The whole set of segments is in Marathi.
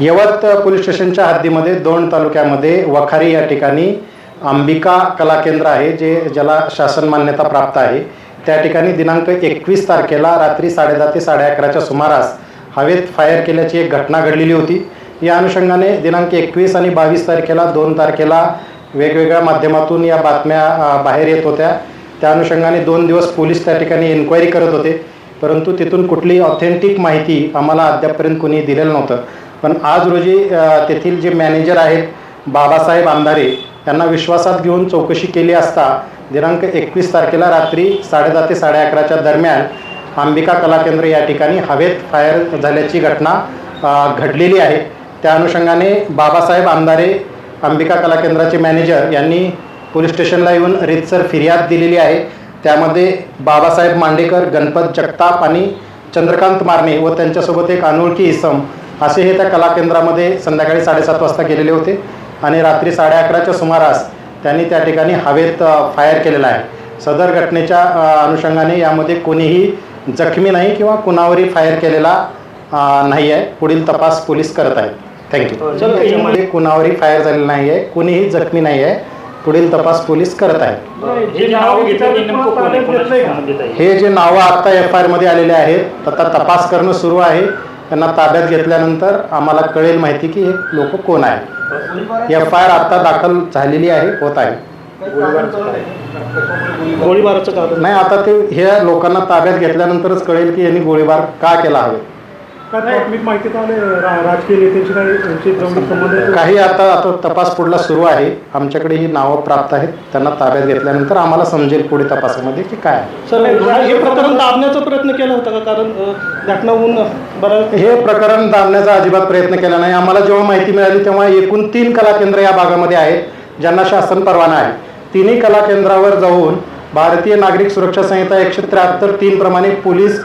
यवत पोलीस स्टेशनच्या हद्दीमध्ये दोन तालुक्यामध्ये वखारी या ठिकाणी अंबिका कला केंद्र आहे जे ज्याला शासन मान्यता प्राप्त आहे. त्या ठिकाणी दिनांक एकवीस तारखेला रात्री साडेदहा ते साडे अकराच्या सुमारास हवेत फायर केल्याची एक घटना घडलेली होती. या अनुषंगाने दिनांक एकवीस आणि बावीस तारखेला दोन तारखेला वेगवेगळ्या माध्यमातून या बातम्या बाहेर येत होत्या. त्या अनुषंगाने दोन दिवस पोलीस त्या ठिकाणी इन्क्वायरी करत होते. परंतु तिथून कुठली ऑथेंटिक माहिती आम्हाला अद्यापपर्यंत कोणी दिलेलं नव्हतं. पण आज रोजी तेथील जे मॅनेजर आहेत बाबासाहेब आंधारे यांना विश्वासात घेऊन चौकशी केली असता दिनांक एकवीस तारखेला रात्री साडेदहा ते साडे अकराच्या दरम्यान अंबिका कला केंद्र या ठिकाणी हवेत फायर झाल्याची घटना घडलेली आहे. त्या अनुषंगाने बाबासाहेब आमदारे अंबिका कला केंद्राचे मॅनेजर यांनी पोलीस स्टेशनला येऊन रीतसर फिर्याद दिलेली आहे. त्यामध्ये बाबासाहेब मांडेकर गणपत जगताप आणि चंद्रकांत मारणे व त्यांच्यासोबत एक अनोळखी इसम असे हे त्या कला केंद्रामध्ये संध्याकाळी साडेसात वाजता गेलेले होते. आणि रात्री साडे अकराच्या सुमारास त्यांनी त्या ठिकाणी हवेत फायर केलेला आहे. सदर घटनेच्या अनुषंगाने यामध्ये कोणीही जखमी नाही किंवा कुणावरही फायर केलेला नाही आहे. पुढील तपास पोलीस करत आहेत. थँक्यू कुणावरही फायर झालेला नाही आहे. कोणीही जखमी नाही आहे. पुढील तपास पोलीस करत आहेत. हे हे जे नावं आत्ता एफ आय आरमध्ये आलेले आहेत आता तपास करणं सुरू आहे. त्यांना ताब्यात घेतल्यानंतर आम्हाला कळेल माहिती की हे लोक कोण आहे एफ आय आर आत्ता दाखल झालेली आहे होत आहे. गोळीबाराचं कारण नाही आता ते ह्या लोकांना ताब्यात घेतल्यानंतरच कळेल की यांनी गोळीबार का केला हवे. प्राथमिक माहिती राजकीय नेत्यांची काही आता आता तपास पुढला सुरू आहे. आमच्याकडे ही नावं प्राप्त आहेत. त्यांना ताब्यात घेतल्यानंतर आम्हाला समजेल पुढे तपासामध्ये की काय. सर हे प्रकरण दाबण्याचा प्रयत्न केला होता का? कारण घटना होऊन बऱ्याच हे प्रकरण दाबण्याचा अजिबात प्रयत्न केला नाही. आम्हाला जेव्हा माहिती मिळाली तेव्हा एकूण तीन कला केंद्र या भागामध्ये आहेत ज्यांना शासन परवाना आहे. तिन्ही कला केंद्रावर जाऊन भारतीय नागरिक सुरक्षा संहिता एकशे त्र्याहत्तर तीन प्रमाणे पोलीस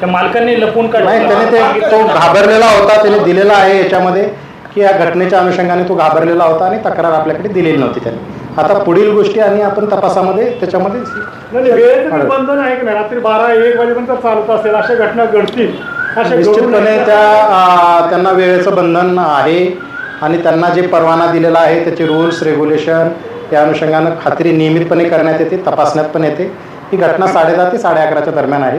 त्या मालकांनी लपून नाही त्याने ते तो घाबरलेला होता त्याने दिलेला आहे याच्यामध्ये की या घटनेच्या अनुषंगाने तो घाबरलेला होता आणि तक्रार आपल्याकडे दिलेली नव्हती त्याने. आता पुढील गोष्टी आणि आपण तपासामध्ये त्याच्यामध्ये वेळेचं निबंधन आहे की नाही? रात्री बारा एक वाजेपर्यंत चालत असेल अशा घटना घडतील. निश्चितपणे. त्या त्यांना वेळेचं बंधन आहे आणि त्यांना जे परवाना दिलेला आहे त्याचे रूल्स रेग्युलेशन या अनुषंगानं खात्री नियमितपणे करण्यात येते तपासण्यात पण येते. ही घटना साडेदहा ते साडे अकराच्या दरम्यान आहे.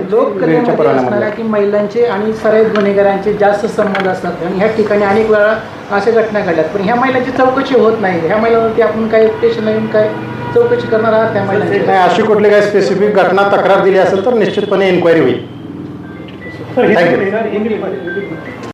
की महिलांचे आणि सराईत गुन्हेगारांचे जास्त संबंध असतात? आणि ह्या ठिकाणी अनेक वेळा अशा घटना घडल्यात. पण ह्या महिलांची चौकशी होत नाही. ह्या महिलांवरती आपण काय स्टेशनला येऊन काय चौकशी करणार आहात त्या महिलांची? नाही अशी कुठली काही स्पेसिफिक घटना तक्रार दिली असेल तर निश्चितपणे इन्क्वायरी होईल. तर